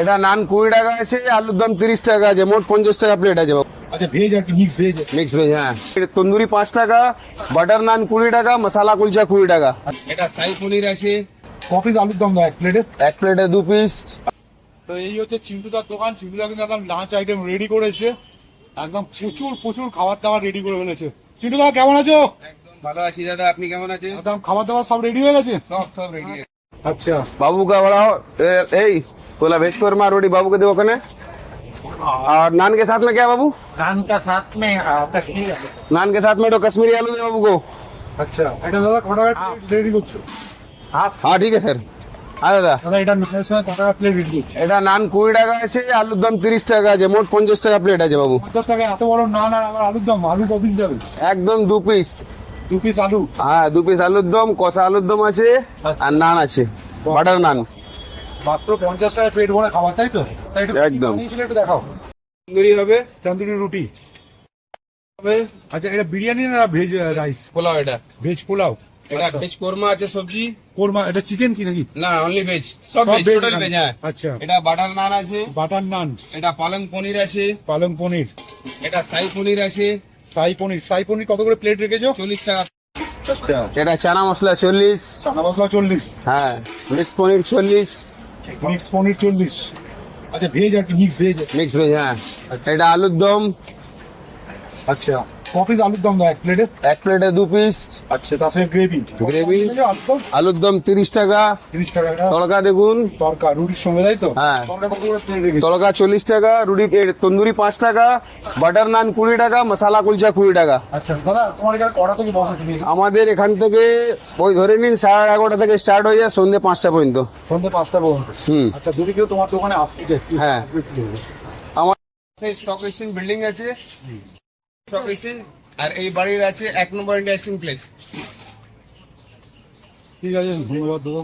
এটা নান কুড়ি টাকা আছে আলুর দম তিরিশ টাকা আছে মোট পঞ্চাশ টাকা প্লেট আছে আচ্ছা, ভেজ ভেজ ভেজ হ্যাঁ। তন্দুরি পাঁচ টাকা বাটার নান কুড়ি টাকা মশালা কুলচা কুড়ি টাকা। এটা সাই পনির আছে। কফি আলুর দম এক প্লেটে এক প্লেটে দু পিস তো এই হচ্ছে চিন্তুদার দোকান। চিন্তুদা কিন্তু একদম লাঞ্চ আইটেম রেডি করেছে। একদম প্রচুর প্রচুর খাবার দাবার রেডি করে ফেলেছে। চিন্তুদা কেমন আছো? ভালো আছি দাদা আপনি কেমন আছেন? একদম খাবার দাবার সব রেডি হয়ে গেছে? সব সব রেডি আচ্ছা। বাবু কা এই। ए बोला वेज कोरमा रोटी बाबू को दो कने और नान के साथ में क्या बाबू नान का साथ में आ, कश्मीर है। नान के साथ में तो कश्मीरी आलू दे बाबू को আচ্ছা এটা দাদা কত টাকা রেডি করছো हाफ हाँ ठीक है স্যার হ্যাঁ দাদা দাদা এটা নানের সঙ্গে কত টাকা প্লেট রেডি করছো এটা নান কুড়ি টাকা আছে আলুর দম তিরিশ টাকা আছে মোট পঞ্চাশ টাকা প্লেট আছে বাবু পঞ্চাশ টাকা এত বড় নান আর আবার আলুর দম আলু কপিস যাবে একদম দু পিস দু পিস আলু হ্যাঁ দু পিস আলুর দম কষা আলুর দম আছে আর নান আছে বাটার নান মাত্র পঞ্চাশ টাকা পেট ভরে খাবার তাই তো? তাই একদম। একটু দেখাও। তন্দুরি হবে। তন্দুরি রুটি। হবে। আচ্ছা এটা বিরিয়ানি না ভেজ রাইস? পোলাও এটা। ভেজ পোলাও। এটা আচ্ছা। ভেজ কোরমা আছে সবজি। কোরমা এটা চিকেন কি নাকি? না অনলি ভেজ সব ভেজ টোটাল নান। ভেজ হ্যাঁ। আচ্ছা। এটা বাটার নান আছে। বাটার নান এটা পালং পনির আছে। পালং পনির। এটা সাই পনির আছে। ফ্রাই পনির। ফ্রাই পনির কত করে প্লেট রেখেছো? চল্লিশ টাকা। এটা চানা মশলা চল্লিশ। চানা মশলা চল্লিশ। হ্যাঁ মিক্স পনির চল্লিশ। মিক্স পনির চল্লিশ। আচ্ছা ভেজ আর কি মিক্স ভেজ। মিক্স ভেজ হ্যাঁ। এটা আলুর দম। আচ্ছা। ক পিস আলুর দম দাও এক প্লেটে এক প্লেটে দু পিস আচ্ছা তার সঙ্গে গ্রেভি Gravy? আলুর দম তিরিশ টাকা। তিরিশ টাকা তড়কা দেখুন। তরকা রুটির সঙ্গে তাই তো? হ্যাঁ। তড়কা চল্লিশ টাকা রুটি তন্দুরি পাঁচ টাকা বাটার নান কুড়ি টাকা মশালা কুলচা কুড়ি টাকা। আচ্ছা দাদা তোমার এখানে কটা থেকে আমাদের এখান থেকে ওই ধরে নিন সাড়ে এগারোটা থেকে স্টার্ট হয়ে যায় সন্ধ্যে পাঁচটা পর্যন্ত। সন্ধ্যে পাঁচটা পর্যন্ত। হুম। আচ্ছা যদি কেউ তোমার দোকানে আসতে হ্যাঁ। আমার স্টক এক্সচেঞ্জ বিল্ডিং আছে। আর এই বাড়ির আছে এক নম্বর ইন্ডাস্ট্রিং প্লেস ঠিক আছে ধন্যবাদ দাদা।